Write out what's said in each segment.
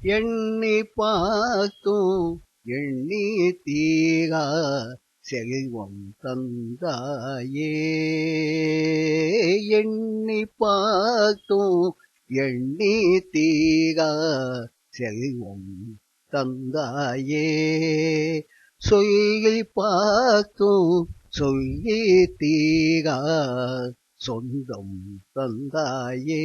எண்ணி பார்த்தும் எண்ணி தீரா செல்வம் தந்தாயே. எண்ணி பார்த்தும் எண்ணி தீரா செல்வம் தந்தாயே. சொல்லி பார்த்தும் சொல்லி தீரா சொந்தம் தந்தாயே.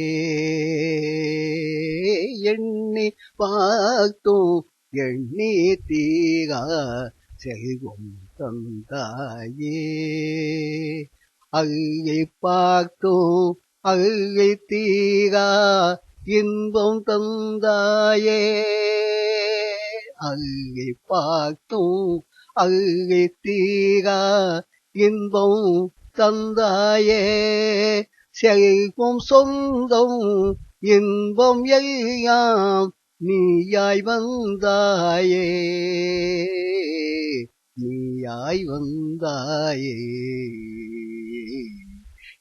எண்ணி பார்த்தோம் எண்ணி தீரா. செல்வம் தந்தாயே. அள்ளி பார்த்தோம் அள்ளி தீரா. இன்பம் தந்தாயே. அள்ளி பார்த்தோம் அள்ளி தீரா. இன்பம் தந்தாயே. செய்கும் சொந்தம் இன்பம் எல்லாம் நீயாய் வந்தாயே. நீயாய் வந்தாயே.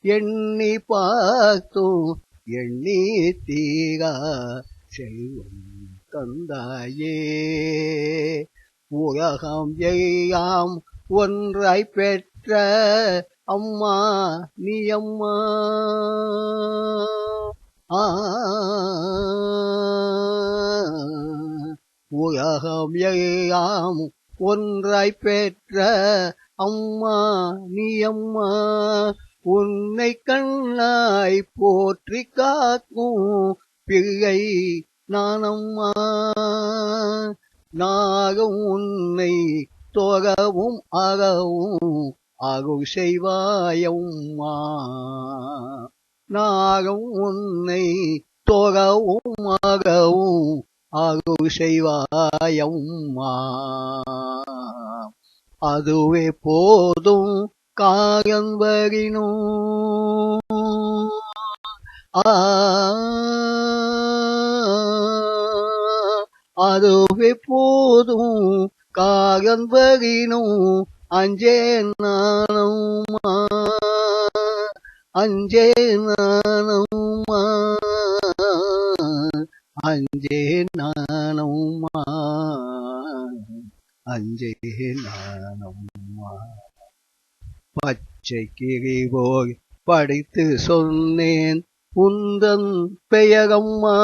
எண்ணி பார்த்தோம் எண்ணி தீரா செல்வம் தந்தாயே. உலகம் எல்லாம் ஒன்றாய் பெற்ற அம்மா நீ அம்மா. ஆ. உலகம் எல்லாம் ஒன்றாய் பெற்ற அம்மா நீ அம்மா. உன்னை கண்ணாய் போற்றி காக்கும் பிள்ளை நானம்மா நாகம் உன்னை தொகவும் அகவும் அருள் செய்வாயம்மா நாகம் உன்னை தொகவும் அறவும் அருள் செய்வாயம்மா அதுவே போதும் காயம் அதுவே போதும் காயம் அஞ்சே நானுமா அஞ்சே நானுமா அஞ்சே நானுமா அஞ்சே நானம்மா பச்சை கிரி போய் படித்து சொன்னேன் உந்தன் பெயரம்மா.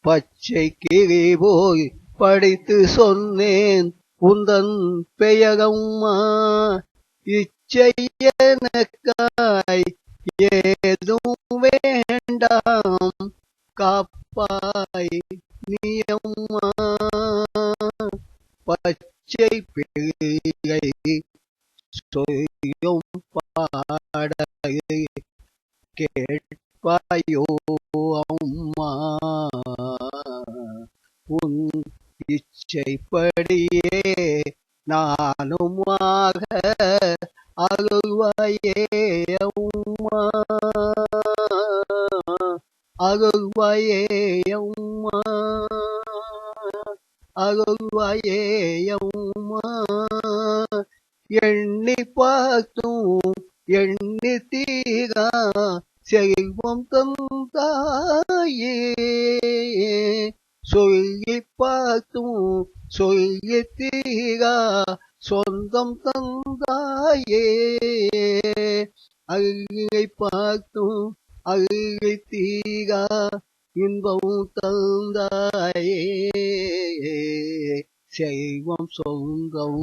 பச்சை கிரி போய் படித்து சொன்னேன் குந்தன் பெயரம்மா இச்சையனக்காய் ஏதும் வேண்டாம் காப்பாய் நீயம்மா. பச்சை பிள்ளை சொல்லும் பாட கேட்பாயோ? இச்சைப்படியே நானுமாக அருள்வாயே அம்மா. அருள்வாயே அம்மா. அருள்வாயே அம்மா. எண்ணி பார்த்தும் எண்ணி தீரா செல்வம் தந்தாயே சொல் காத்தும் சொல்லி சொந்தம் தந்தாயே அருகை பார்த்தும் அருகை தீரா இன்பம் தந்தாயே செல்வம் சொந்தம்